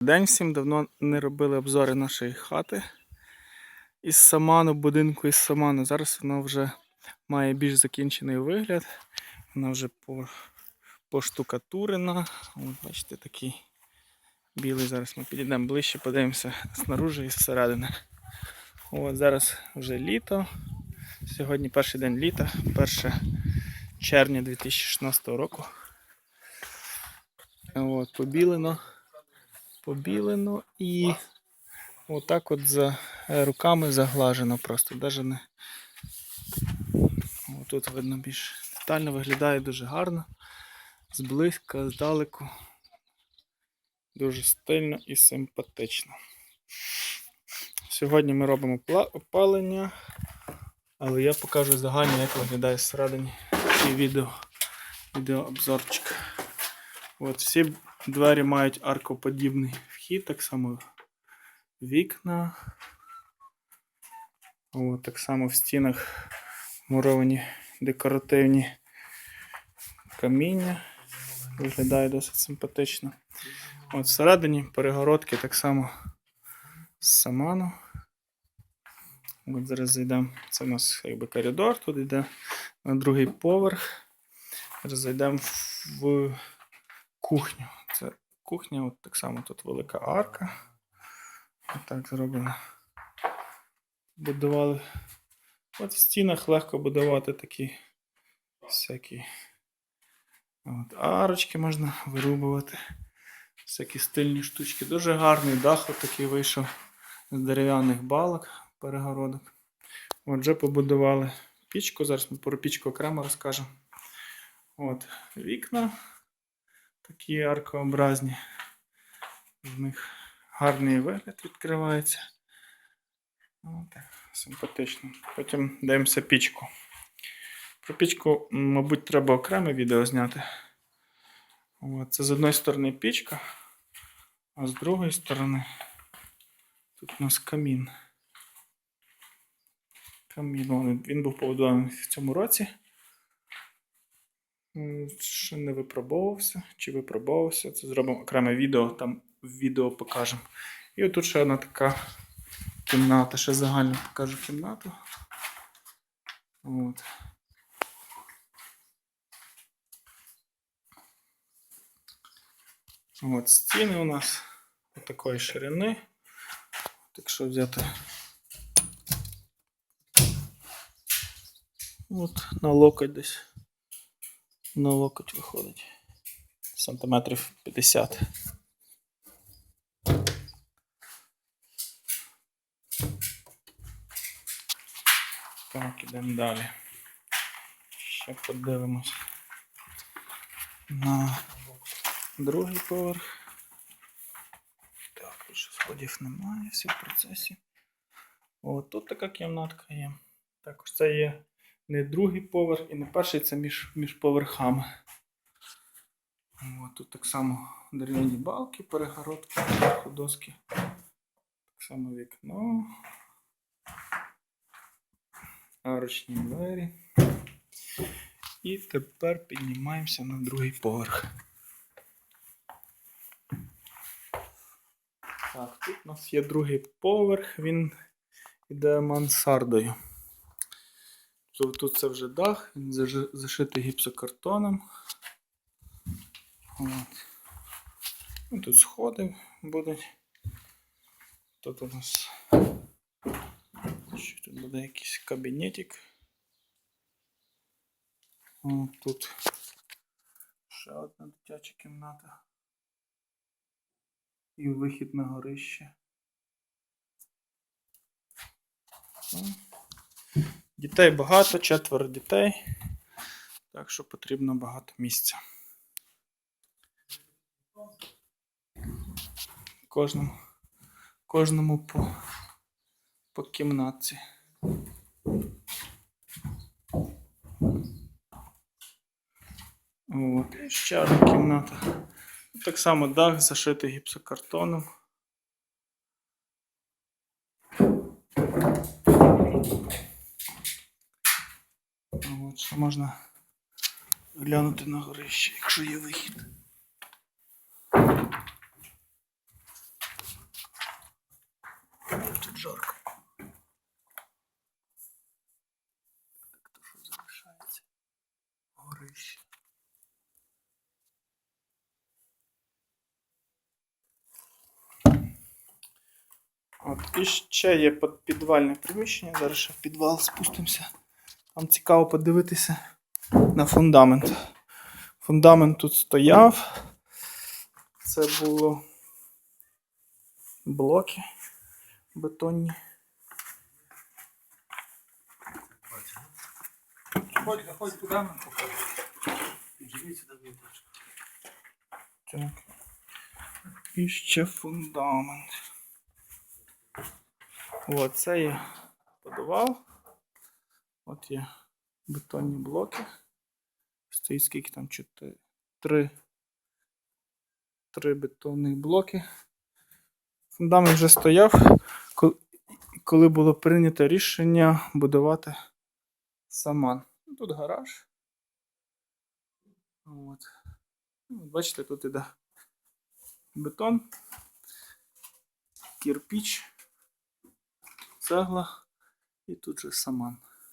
День всім давно не робили обзори нашої хати із саману, будинку із саману. Зараз вона вже має більш закінчений вигляд. Вона вже поштукатурена. От, бачите, такий білий. Зараз ми підійдемо ближче, подивимося снаружи і зсередини. От, зараз вже літо. Сьогодні перший день літа, 1 червня 2016 року. От, побілено побілено і отак от за е, руками заглажено просто. Даже не... Тут видно більш детально виглядає дуже гарно. Зблизька, здалеку. Дуже стильно і симпатично. Сьогодні ми робимо опалення, але я покажу загально, як виглядає зсередині і відео, відеообзорчик. От всі двері мають аркоподібний вхід, так само вікна. От, так само в стінах муровані декоративні каміння. Виглядає досить симпатично. От всередині перегородки так само з саману. От зараз зайдемо. Це у нас якби коридор, тут йде на другий поверх. Зараз зайдемо в кухню. Це кухня, от так само тут велика арка. Отак зроблено. Будували. От в стінах легко будувати такі всякі от, арочки можна вирубувати. Всякі стильні штучки. Дуже гарний дах от такий вийшов з дерев'яних балок, перегородок. Отже, побудували пічку. Зараз ми про пічку окремо розкажемо. От, вікна такі аркообразні. В них гарний вигляд відкривається. О, так, симпатично. Потім дивимося пічку. Про пічку, мабуть, треба окреме відео зняти. От, це з одної сторони пічка, а з другої сторони тут у нас камін. Камін. Він був побудований в цьому році. Ще не випробовувався. Чи випробовувався? Це зробимо окреме відео, там відео покажемо. І отут ще одна така кімната. Ще загально покажу кімнату. От. От стіни у нас такої ширини. От Якщо взяти от на локоть десь. На локоть виходить. Сантиметрів 50. Так, ідемо далі. Ще подивимось на другий поверх. Так, більше сходів немає, всі в процесі. О, тут така кімнатка є. Також це є не другий поверх і не перший, це між, між поверхами. О, тут так само дерев'яні балки, перегородки, доски. Так само вікно. Арочні двері. І тепер піднімаємося на другий поверх. Так, тут у нас є другий поверх, він іде мансардою. Тут, тут це вже дах, він зашитий гіпсокартоном. От. Ну, тут сходи будуть. Тут у нас що тут буде якийсь кабінетик. Тут ще одна дитяча кімната. І вихід на горище. Дітей багато, четверо дітей. Так що потрібно багато місця. Кожному, кожному по, по кімнатці. От, і ще одна кімната. Так само дах зашитий гіпсокартоном. От, що можна глянути на горище, якщо є вихід. жарко. Так, то що залишається? Горище. От, і ще є під- підвальне приміщення. Зараз ще в підвал спустимося. Там цікаво подивитися на фундамент. Фундамент тут стояв. Це було блоки бетонні. Ходь, заходь туди, покажи. Підживіться до віточка. Так. І ще фундамент. О, це є подавав. От є бетонні блоки. Стоїть скільки там? Чотири. Три. Три бетонних блоки. Фундамент вже стояв, коли було прийнято рішення будувати саман. Тут гараж. От. Ну, Бачите, тут іде бетон, кірпіч, цегла і тут же саман.